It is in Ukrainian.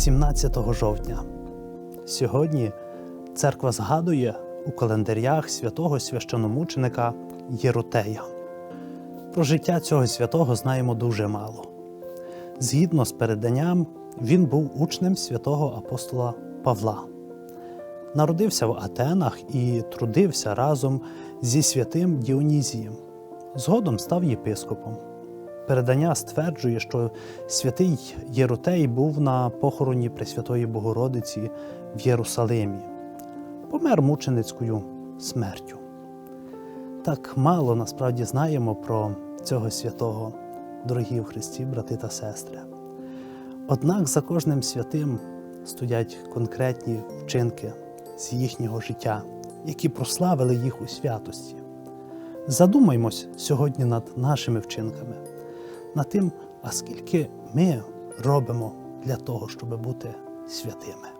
17 жовтня. Сьогодні церква згадує у календарях святого священомученика Єрутея. Про життя цього святого знаємо дуже мало. Згідно з переданням, він був учнем святого апостола Павла. Народився в Атенах і трудився разом зі святим Діонізієм. Згодом став єпископом. Передання стверджує, що святий Єрутей був на похороні Пресвятої Богородиці в Єрусалимі, помер мученицькою смертю. Так мало насправді знаємо про цього святого, дорогі в Христі, брати та сестри. Однак за кожним святим стоять конкретні вчинки з їхнього життя, які прославили їх у святості. Задумаймось сьогодні над нашими вчинками, над тим, а скільки ми робимо для того, щоб бути святими.